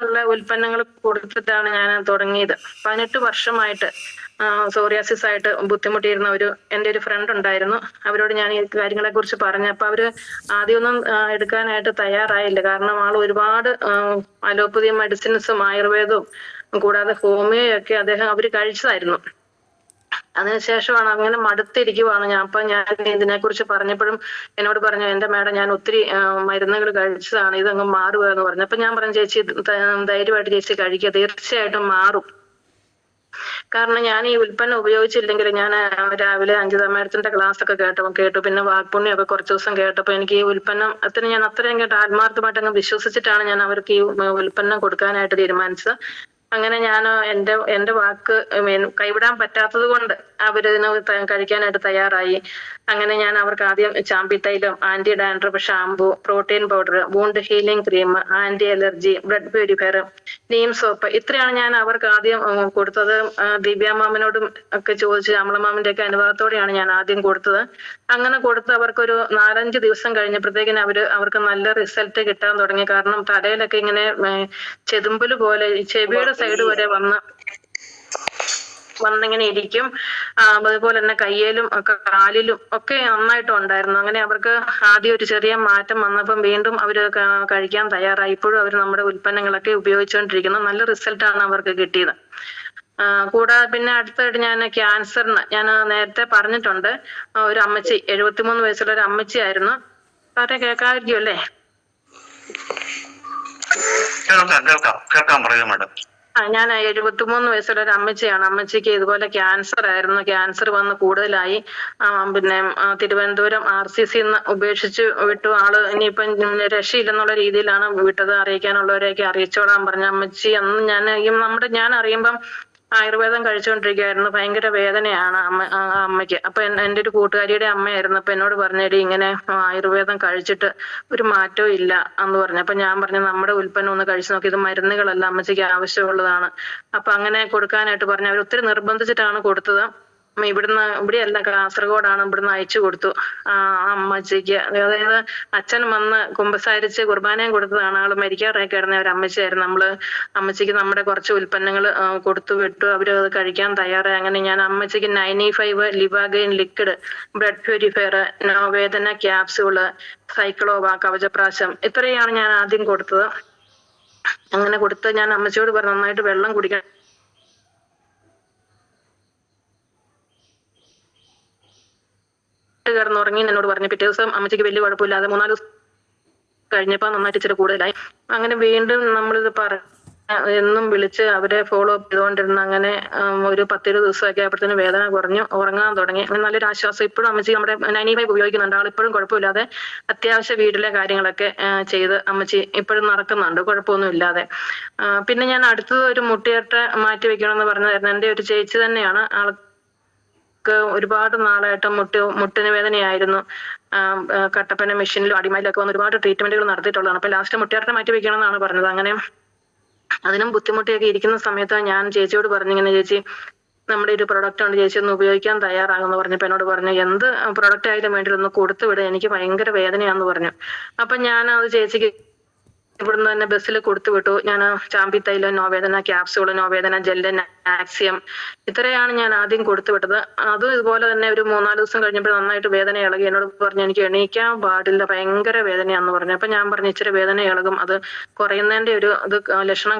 ഉള്ള ഉൽപ്പന്നങ്ങൾ കൊടുത്തിട്ടാണ് ഞാൻ തുടങ്ങിയത്. പതിനെട്ട് വർഷമായിട്ട് സോറിയാസിസ് ആയിട്ട് ബുദ്ധിമുട്ടിയിരുന്ന ഒരു എന്റെ ഒരു ഫ്രണ്ട് ഉണ്ടായിരുന്നു. അവരോട് ഞാൻ ഈ കാര്യങ്ങളെ കുറിച്ച് പറഞ്ഞു. അപ്പൊ അവർ ആദ്യമൊന്നും എടുക്കാനായിട്ട് തയ്യാറായില്ല. കാരണം ആൾ ഒരുപാട് അലോപ്പതി മെഡിസിൻസും ആയുർവേദവും കൂടാതെ ഹോമിയോയൊക്കെ അദ്ദേഹം അവർ കഴിച്ചതായിരുന്നു. അതിനുശേഷമാണ് അങ്ങനെ മടുത്തിരിക്കുവാണ് ഞാൻ. അപ്പൊ ഞാൻ ഇതിനെ കുറിച്ച് പറഞ്ഞപ്പോഴും എന്നോട് പറഞ്ഞു എന്റെ മേഡം ഞാൻ ഒത്തിരി മരുന്നുകൾ കഴിച്ചതാണ് ഇതങ്ങ് മാറുക എന്ന് പറഞ്ഞു. അപ്പൊ ഞാൻ പറഞ്ഞു ചേച്ചി ധൈര്യമായിട്ട് ചേച്ചി കഴിക്കുക. തീർച്ചയായിട്ടും മാറും. കാരണം ഞാൻ ഈ ഉൽപ്പന്നം ഉപയോഗിച്ചില്ലെങ്കിൽ ഞാൻ രാവിലെ അഞ്ചു മേഡത്തിന്റെ ക്ലാസ് ഒക്കെ കേട്ടു കേട്ടു. പിന്നെ വാക്പുണ്യം ഒക്കെ കുറച്ച് ദിവസം കേട്ടപ്പോൾ എനിക്ക് ഈ ഉൽപ്പന്നം അത്ര ഞാൻ അത്രയും കേട്ട് ആത്മാർത്ഥമായിട്ട് അങ്ങ് വിശ്വസിച്ചിട്ടാണ് ഞാൻ അവർക്ക് ഈ ഉൽപ്പന്നം കൊടുക്കാനായിട്ട് തീരുമാനിച്ചത്. അങ്ങനെ ഞാൻ എന്റെ എന്റെ വാക്ക് കൈവിടാൻ പറ്റാത്തത് കൊണ്ട് അവരിതിന് കഴിക്കാനായിട്ട് തയ്യാറായി. അങ്ങനെ ഞാൻ അവർക്ക് ആദ്യം ചാമ്പി തൈലം anti dandruff shampoo protein powder wound healing cream anti allergy blood purifier neem soap. ഇത്രയാണ് ഞാൻ അവർക്ക് ആദ്യം കൊടുത്തത്. ദിവ്യ മാമനോടും ഒക്കെ ചോദിച്ച് അമളമാമന്റെ ഒക്കെ അനുവാദത്തോടെയാണ് ഞാൻ ആദ്യം കൊടുത്തത്. അങ്ങനെ കൊടുത്ത് അവർക്കൊരു നാലഞ്ച് ദിവസം കഴിഞ്ഞപ്പോഴത്തേക്കിന് അവർ അവർക്ക് നല്ല റിസൾട്ട് കിട്ടാൻ തുടങ്ങി. കാരണം തലയിലൊക്കെ ഇങ്ങനെ ചെതുമ്പൽ പോലെ ചെവിയുടെ സൈഡ് വരെ വന്ന് വന്നിങ്ങനെ ഇരിക്കും. അതുപോലെ തന്നെ കയ്യിലും ഒക്കെ കാലിലും ഒക്കെ നന്നായിട്ട് ഉണ്ടായിരുന്നു. അങ്ങനെ അവർക്ക് ആദ്യം ഒരു ചെറിയ മാറ്റം വന്നപ്പം വീണ്ടും അവർ കഴിക്കാൻ തയ്യാറായി. ഇപ്പോഴും അവർ നമ്മുടെ ഉൽപ്പന്നങ്ങളൊക്കെ ഉപയോഗിച്ചുകൊണ്ടിരിക്കുന്നു. നല്ല റിസൾട്ട് ആണ് അവർക്ക് കിട്ടിയത്. കൂടാതെ പിന്നെ അടുത്തായിട്ട് ഞാൻ ക്യാൻസറിന് ഞാൻ നേരത്തെ പറഞ്ഞിട്ടുണ്ട്. ഒരു അമ്മച്ചി എഴുപത്തിമൂന്ന് വയസ്സുള്ള ഒരു അമ്മച്ചി ആയിരുന്നു. സാറെ കേൾക്കാതിരിക്കുമല്ലേ കേൾക്കാം കേൾക്കാം. കേൾക്കാം പറയുക മാഡം. ഞാൻ എഴുപത്തിമൂന്ന് വയസ്സുള്ള ഒരു അമ്മച്ചിയാണ്. അമ്മച്ചിക്ക് ഇതുപോലെ ക്യാൻസർ ആയിരുന്നു. ക്യാൻസർ വന്ന് കൂടുതലായി. പിന്നെ തിരുവനന്തപുരം ആർ സി സി ഉപേക്ഷിച്ച് വിട്ടു ആൾ. ഇനിയിപ്പം രക്ഷയില്ലെന്നുള്ള രീതിയിലാണ് വിട്ടത് അറിയിക്കാനുള്ളവരെയൊക്കെ അറിയിച്ചോളാൻ പറഞ്ഞു അമ്മച്ചി. അന്ന് ഞാൻ നമ്മുടെ ഞാൻ അറിയുമ്പം ആയുർവേദം കഴിച്ചുകൊണ്ടിരിക്കുകയായിരുന്നു ഭയങ്കര വേദനയാണ് അമ്മ അമ്മയ്ക്ക്. അപ്പൊ എൻ- എന്റെ ഒരു കൂട്ടുകാരിയുടെ അമ്മയായിരുന്നു. അപ്പൊ എന്നോട് പറഞ്ഞേടി ഇങ്ങനെ ആയുർവേദം കഴിച്ചിട്ട് ഒരു മാറ്റവും ഇല്ല എന്ന് പറഞ്ഞു. അപ്പൊ ഞാൻ പറഞ്ഞു നമ്മുടെ ഉൽപ്പന്നം ഒന്ന് കഴിച്ചു നോക്കി. ഇത് മരുന്നുകളല്ല അമ്മച്ചിക്ക് ആവശ്യമുള്ളതാണ്. അപ്പൊ അങ്ങനെ കൊടുക്കാനായിട്ട് പറഞ്ഞു. അവർ ഒത്തിരി നിർബന്ധിച്ചിട്ടാണ് കൊടുത്തത്. ഇവിടുന്ന് ഇവിടെയല്ല കാസർഗോഡാണ് ഇവിടുന്ന് അയച്ചു കൊടുത്തു. ആ അമ്മച്ചിക്ക്. അതായത് അച്ഛൻ വന്ന് കുമ്പസാരിച്ച് കുർബാനയും കൊടുത്തതാണ്. ആൾ മരിക്കാറായി കിടന്ന ഒരു അമ്മച്ചിയായിരുന്നു. നമ്മൾ അമ്മച്ചിക്ക് നമ്മുടെ കുറച്ച് ഉൽപ്പന്നങ്ങൾ കൊടുത്തു വിട്ടു. അവർ അത് കഴിക്കാൻ തയ്യാറായി. അങ്ങനെ ഞാൻ അമ്മച്ചിക്ക് നയന്റി ഫൈവ് ലിവാഗൈൻ ലിക്വിഡ് ബ്ലഡ് പ്യൂരിഫയർ നോവേദന ക്യാപ്സ്യൂൾ സൈക്ലോവ കവചപ്രാശം ഇത്രയാണ് ഞാൻ ആദ്യം കൊടുത്തത്. അങ്ങനെ കൊടുത്ത് ഞാൻ അമ്മച്ചിയോട് പറഞ്ഞു നന്നായിട്ട് വെള്ളം കുടിക്കണം കിടന്നുറങ്ങി എന്നോട് പറഞ്ഞു പിറ്റേ ദിവസം അമ്മച്ചിക്ക് വലിയ കുഴപ്പമില്ലാതെ മൂന്നാൽ ദിവസം കഴിഞ്ഞപ്പോ നന്നായിട്ട് ഇച്ചിരി കൂടുതലായി. അങ്ങനെ വീണ്ടും നമ്മളിത് പറ എന്നും വിളിച്ച് അവരെ ഫോളോ അപ്പ് ചെയ്തുകൊണ്ടിരുന്ന അങ്ങനെ ഒരു പത്തിരു ദിവസമൊക്കെ ആയപ്പോഴത്തേന് വേദന കുറഞ്ഞു ഉറങ്ങാൻ തുടങ്ങി. നല്ലൊരു ആശ്വാസം. ഇപ്പോഴും അമ്മച്ചി നമ്മുടെ നൈനി ഫൈവ് ഉപയോഗിക്കുന്നുണ്ട്. ആൾ ഇപ്പോഴും കുഴപ്പമില്ലാതെ അത്യാവശ്യ വീട്ടിലെ കാര്യങ്ങളൊക്കെ ചെയ്ത് അമ്മച്ചി ഇപ്പോഴും നടക്കുന്നുണ്ട്. കുഴപ്പമൊന്നും ഇല്ലാതെ. പിന്നെ ഞാൻ അടുത്തത് ഒരു മുട്ടിയട്ട മാറ്റി വെക്കണമെന്ന് പറഞ്ഞതായിരുന്നു. എന്റെ ഒരു ചേച്ചി തന്നെയാണ്. ആൾ ക്ക് ഒരുപാട് നാളായിട്ട് മുട്ട് മുട്ടിന് വേദനയായിരുന്നു. കട്ടപ്പന മെഷീനിലും അടിമയിലൊക്കെ വന്ന് ഒരുപാട് ട്രീറ്റ്മെന്റുകൾ നടത്തിയിട്ടുള്ളതാണ്. അപ്പൊ ലാസ്റ്റ് മുട്ടിയാറിനെ മാറ്റി വെക്കണം എന്നാണ് പറഞ്ഞത്. അങ്ങനെ അതിനും ബുദ്ധിമുട്ടിയൊക്കെ ഇരിക്കുന്ന സമയത്ത് ഞാൻ ചേച്ചിയോട് പറഞ്ഞു ഇങ്ങനെ ചേച്ചി നമ്മുടെ ഒരു പ്രൊഡക്റ്റ് ഉണ്ട് ചേച്ചി ഒന്ന് ഉപയോഗിക്കാൻ തയ്യാറാകുമെന്ന് പറഞ്ഞപ്പോ എന്നോട് പറഞ്ഞു എന്ത് പ്രൊഡക്റ്റ് ആയാലും വേണ്ടി ഒന്ന് കൊടുത്തു വിടുക എനിക്ക് ഭയങ്കര വേദനയാന്ന് പറഞ്ഞു. അപ്പൊ ഞാൻ അത് ചേച്ചിക്ക് ഇവിടുന്ന് തന്നെ ബസ്സിൽ കൊടുത്തു വിട്ടു. ഞാൻ ചാമ്പി തൈല നോവേദന ക്യാപ്സൂൾ നോവേദന ജെല്ല് ആക്സിയം ഇത്രയാണ് ഞാൻ ആദ്യം കൊടുത്തു വിട്ടത്. അതും ഇതുപോലെ തന്നെ ഒരു മൂന്നാൽ ദിവസം കഴിഞ്ഞപ്പോൾ നന്നായിട്ട് വേദന ഇളകി. എന്നോട് പറഞ്ഞു എനിക്ക് എണീക്കാൻ പാടില്ല. ഭയങ്കര വേദനയാന്ന് പറഞ്ഞു. അപ്പൊ ഞാൻ പറഞ്ഞു ഇച്ചിരി വേദന ഇളകും. അത് കുറയുന്നതിന്റെ ഒരു ഇത് ലക്ഷണം